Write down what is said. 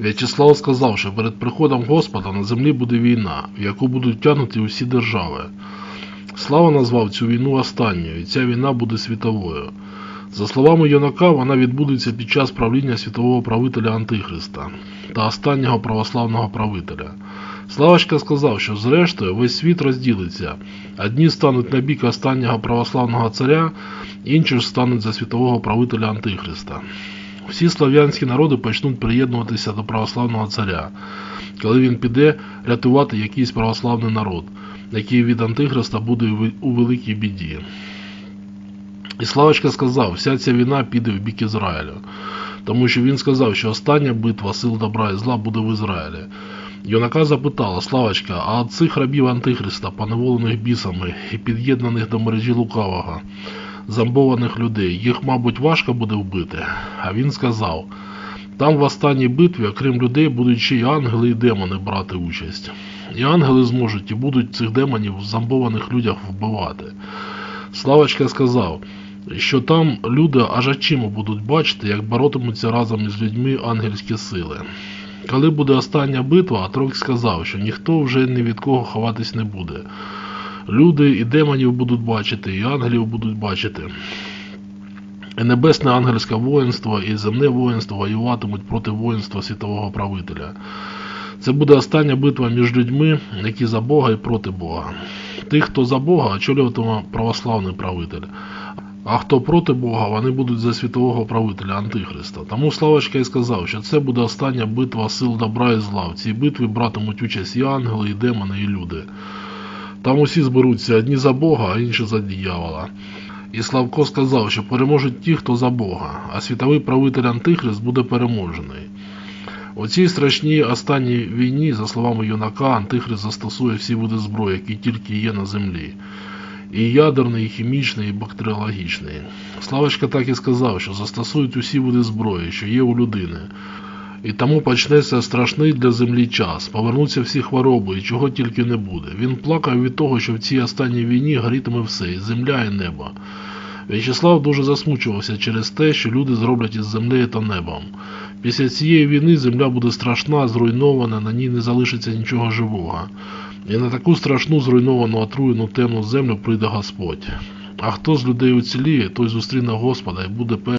В'ячеслав сказав, що перед приходом Господа на землі буде війна, в яку будуть втягнуті усі держави. Слава назвав цю війну останньою, і ця війна буде світовою. За словами Йонака, вона відбудеться під час правління світового правителя Антихриста та останнього православного правителя. Славочка сказав, що зрештою весь світ розділиться. Одні стануть на бік останнього православного царя, інші ж стануть за світового правителя Антихриста. Всі слав'янські народи почнуть приєднуватися до православного царя, коли він піде рятувати якийсь православний народ, який від Антихриста буде у- великій біді. І Славочка сказав, вся ця війна піде в бік Ізраїлю, тому що він сказав, що остання битва сил добра і зла буде в Ізраїлі. Йонака запитала, Славочка, а цих рабів Антихриста, поневолених бісами і під'єднаних до мережі лукавого, зомбованих людей, їх, мабуть, важко буде вбити. А він сказав, там в останній битві, окрім людей, будуть ще й ангели і демони брати участь. І ангели зможуть і будуть цих демонів в зомбованих людях вбивати. Славочка сказав, що там люди аж очима будуть бачити, як боротимуться разом із людьми ангельські сили. Коли буде остання битва, Атрок сказав, що ніхто вже ні від кого ховатись не буде. Люди і демонів будуть бачити, і ангелів будуть бачити. І небесне ангельське воїнство, і земне воїнство воюватимуть проти воїнства світового правителя. Це буде остання битва між людьми, які за Бога і проти Бога. Тих, хто за Бога, очолюватиме православний правитель. А хто проти Бога, вони будуть за світового правителя Антихриста. Тому Славочка і сказав, що це буде остання битва сил добра і зла. В цій битві братимуть участь і ангели, і демони, і люди. Там усі зберуться одні за Бога, а інші за диявола. І Славко сказав, що переможуть ті, хто за Бога, а світовий правитель Антихрист буде переможений. У цій страшній останній війні, за словами юнака, Антихрист застосує всі види зброї, які тільки є на землі. І ядерний, і хімічний, і бактеріологічний. Славочка так і сказав, що застосують усі види зброї, що є у людини. І тому почнеться страшний для землі час, повернуться всі хвороби і чого тільки не буде. Він плакав від того, що в цій останній війні горітиме все, і земля, і небо. В'ячеслав дуже засмучувався через те, що люди зроблять із землею та небом. Після цієї війни земля буде страшна, зруйнована, на ній не залишиться нічого живого. І на таку страшну зруйновану отруєну темну землю прийде Господь. А хто з людей уціліє, той зустріне Господа і буде